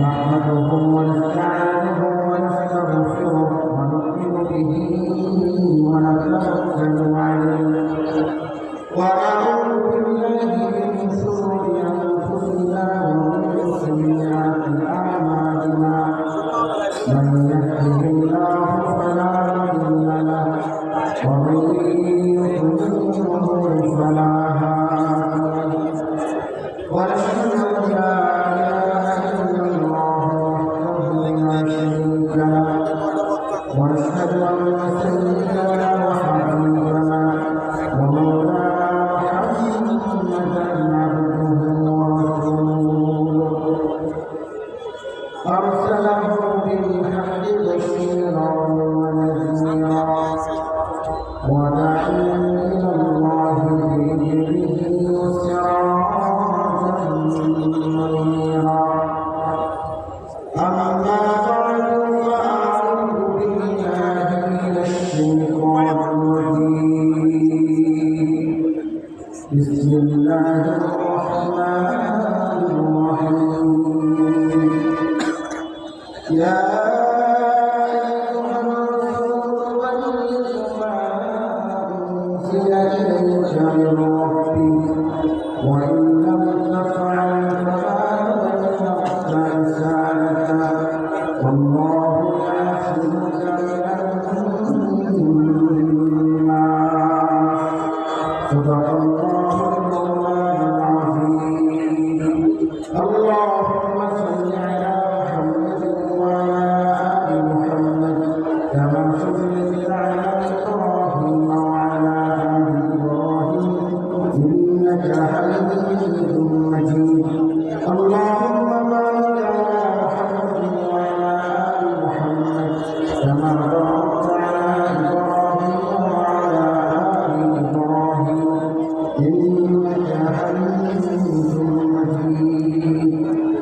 نحمده ونستعينه ونستغفره ونؤمن به ونتوكل عليه. ونعوذ بالله من شرور أنفسنا ومن سيئات أرسله بالحق بشيرا ونذيرا. وداعيا إلى الله بإذنه وسراجا منيرا. olhar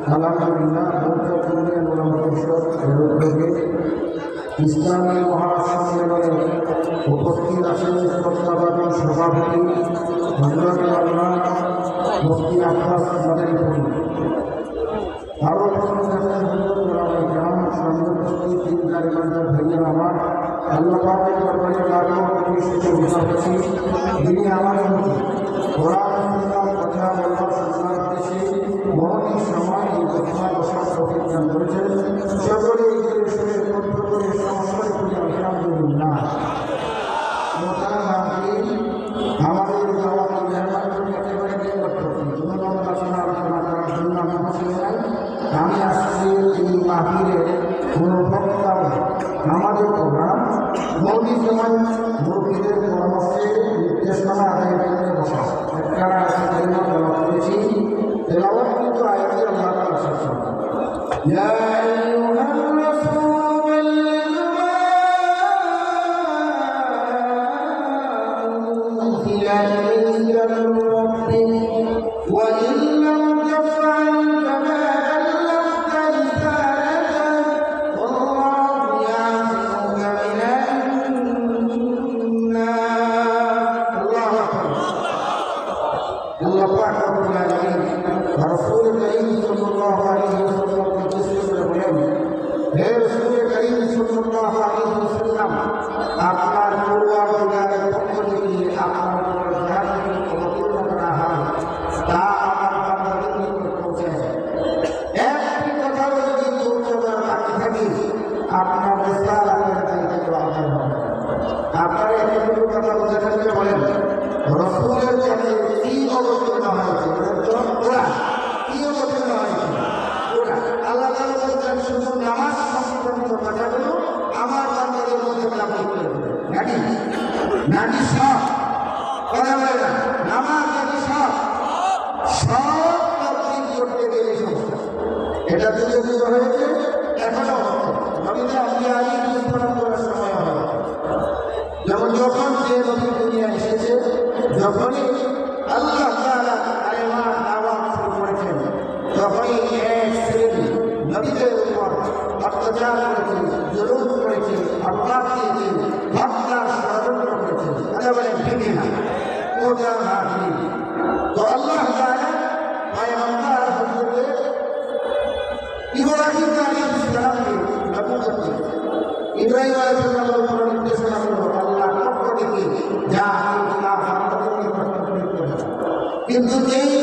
আলহামদুলিল্লাহ বৌদ্ধপূর্ণের মূল পরিষদ এর উদ্যোগে ইসলামী মহাসম্মেলনে উপস্থিত আছেন শ্রদ্ধাবাদী সভাপতি হজরত আল্লাহ মুফতি আব্বাস মাদারীপুর আরও উপস্থিত আছেন হজরত ওলামায়ে কেরাম সন্ন্যস্তি তিন গাড়িবান্ধার ভাইয়ের আমার কথা আমি আসছি এই মাহিরের কোনো বক্তাও আমাদের প্রোগ্রাম মৌলিক যেমন মুরব্বীদের পরামর্শে নির্দেশনামা আদায় করে বসা একখানা করেছি তেলাওয়াত কিন্তু আয়াতে আল্লাহ তাআলা শেষ করেন। আল্লাহ পাক রব্বুল আলামিন রাসূল করিম সাল্লাল্লাহু আলাইহি ওয়াসাল্লাম নির্দেশ করে বলেন হে রাসূল করিম সাল্লাল্লাহু আলাইহি ওয়াসাল্লাম আপনার পূর্বাধিকারের পক্ষ সব তবদিল করতে গেলে সমস্যা এটা যুগে যুগে হয়েছে, এখনও হচ্ছে নবীরা আজকে আগে বিস্ফোরণ করার সময় হবে যেমন যখন যে নবী দুনিয়া এসেছে, যখনই আল্লাহ নবীদের উপর অত্যাচার করেছে हो जा रहा है तो अल्लाह ताला पैगंबर हजरत इब्राहिम अलैहिस्सलाम के नबू करते इब्राहिम अलैहिस्सलाम को कुरान में सलाम करो अल्लाह को पढ़ के जा अल्लाह हम को पढ़ के কিন্তু যেই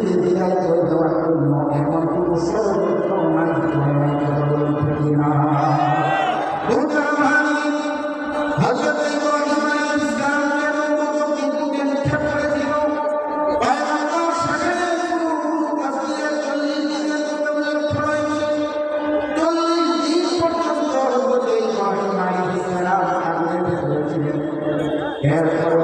في ذلك الدرهم والكسور Yeah.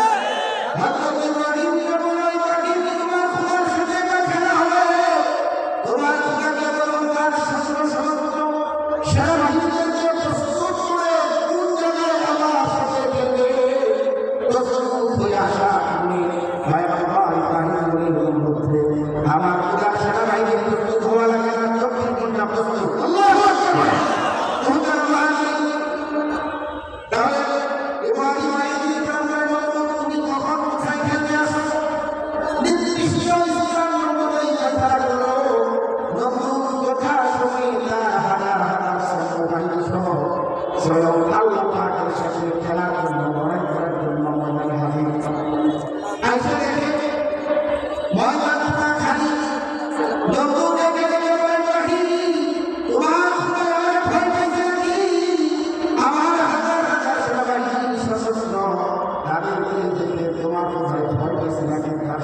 الله